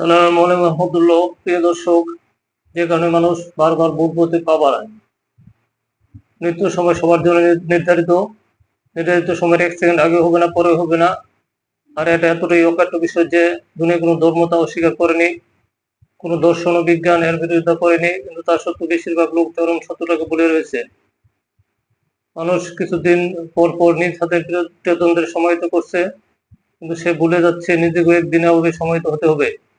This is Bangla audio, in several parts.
সালাম আলাইকুম রহমতুল্লাহ, প্রিয় দর্শক, যে কারণে মানুষ বারবার বুধ বলতে পা বাড়ায়। মৃত্যু সময় সবার জন্য নির- নির্ধারিত নির্ধারিত সময়ের এক সেকেন্ড আগে হবে না, পরে হবে না। আর এটা এতটাই অকাট্য বিষয় যে দুনিয়া কোনো ধর্মতা অস্বীকার করেনি, কোনো দর্শন ও বিজ্ঞান এর বিরোধিতা করেনি, কিন্তু তার সত্ত্বেও বেশিরভাগ লোক চরম সত্যটাকে বলে রয়েছে। মানুষ কিছুদিন পর পর নিজ হাতে প্রিয়জনদের সমাহিত করছে, কিন্তু সে ভুলে যাচ্ছে নিজেকে একদিনে হবে সমাহিত হতে হবে।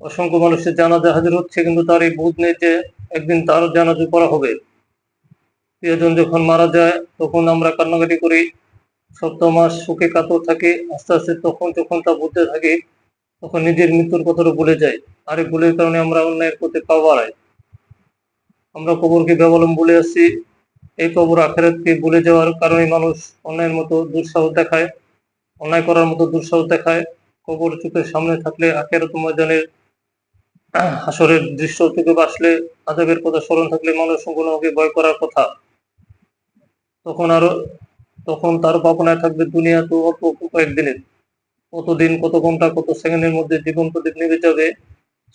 অসংখ্য মানুষের জানাজা হাজির হচ্ছে, কিন্তু তার এই বোধ নেই যে একদিন তার জানাজা করা হবে। প্রিয়জন যখন মারা যায়, তখন আমরা কান্নাকাটি করি। সপ্তাহ মাস সুখে কাতর থাকি, আস্তে আস্তে তখন যখন তা বুঝতে থাকি, তখন নিজের মৃত্যুর কথাটা ভুলে যাই আর এই ভুলের কারণে আমরা অন্যায়ের প্রতি পা বাড়াই। আমরা কবরকে বেবলম ভুলে আসছি। এই কবর আখেরাতকে ভুলে যাওয়ার কারণে মানুষ অন্যায়ের মতো দুঃসাহস দেখায়, অন্যায় করার মতো দুঃসাহস দেখায়। কবর চোখের সামনে থাকলে আখেরাত ময়দানের হাসরের দৃশ্য থেকে বাসলে আজাবের কথা স্মরণ থাকলে মানুষ সম্পূর্ণভাবে ভয় করার কথা। তখন আরও, তখন তার ভাবনায় থাকবে দুনিয়া তো অল্প কয়েকদিনের। কতদিন, কত ঘণ্টা, কত সেকেন্ডের মধ্যে জীবন প্রদীপ নিভে যাবে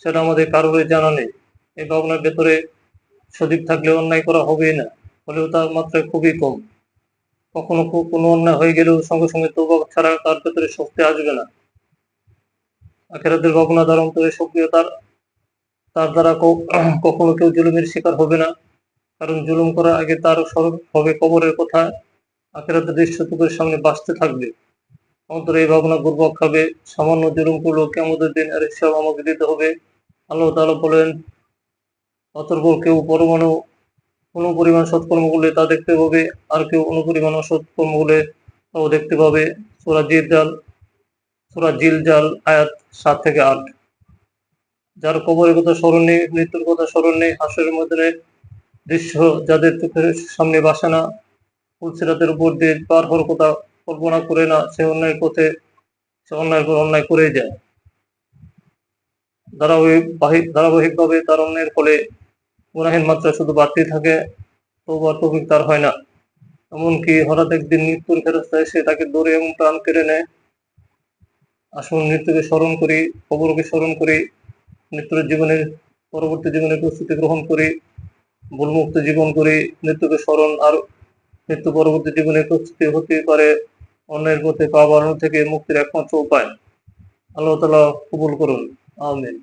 সেটা আমাদের কারোরই জানা নেই। এই ভাবনার ভেতরে সঠিক থাকলে অন্যায় করা হবেই না, হলেও তার মাত্রা খুবই কম। কখনো কোনো অন্যায় হয়ে গেলেও সঙ্গে সঙ্গে তৌবা ছাড়া তার ভেতরে শক্তি আসবে না। আখেরাতের ভাবনা তার অন্তরে সক্রিয়তার তার দ্বারা কখনো কেউ জুলুমের শিকার হবে না। কারণ জুলুম করার আগে তার স্মরণ হবে কবরের কথা। আখেরাতের দৃশ্য চোখের সামনে বাঁচতে থাকবে। অন্তরে এই ভাবনা ঘুরপাক খাবে। সামান্য জুলুম করল কেমন দিন আর সব আমাকে দিতে হবে। আল্লাহ তাআলা বলেন অতর্পর কেউ পরমাণু, কোনো পরিমাণ সৎকর্ম করলে তা দেখতে পাবে। আর কেউ অনুপরিমাণ অসৎকর্ম করলে তাও দেখতে পাবে। সোরা জিল জাল সোরা জিল জাল আয়াত সাত থেকে আট। যার কবরের কথা স্মরণ নেই, মৃত্যুর কথা স্মরণ নেই, হাসরের মধ্যে দৃশ্য যাদের চোখের সামনে বাসে না, ফুলসিরাতের উপর দিয়ে পার হওয়ার কথা কল্পনা করে না, সে অন্যায়ের পথে, সে অন্যায়ের পর অন্যায় করে যায়। ধারাবাহিক, ধারাবাহিকভাবে তার অন্যায়ের ফলে গুনাহের মাত্রা শুধু বাড়তেই থাকে তবুও তৌফিক তার হয় না। এমনকি হঠাৎ একদিন মৃত্যুর ফেরস্তা এসে তাকে দৌড়ে এবং প্রাণ কেড়ে নেয়। আসুন মৃত্যুকে স্মরণ করি, কবরকে স্মরণ করি মৃত্যুর জীবনের পরবর্তী জীবনে প্রস্তুতি গ্রহণ করে ভুলমুক্ত জীবন করে মৃত্যুকে স্মরণ আর মৃত্যু পরবর্তী জীবনে প্রস্তুতি হতে পারে অন্যের মধ্যে পা বাড়ানো থেকে মুক্তির একমাত্র উপায়। আল্লাহ তালা কবুল করুন। আমিন।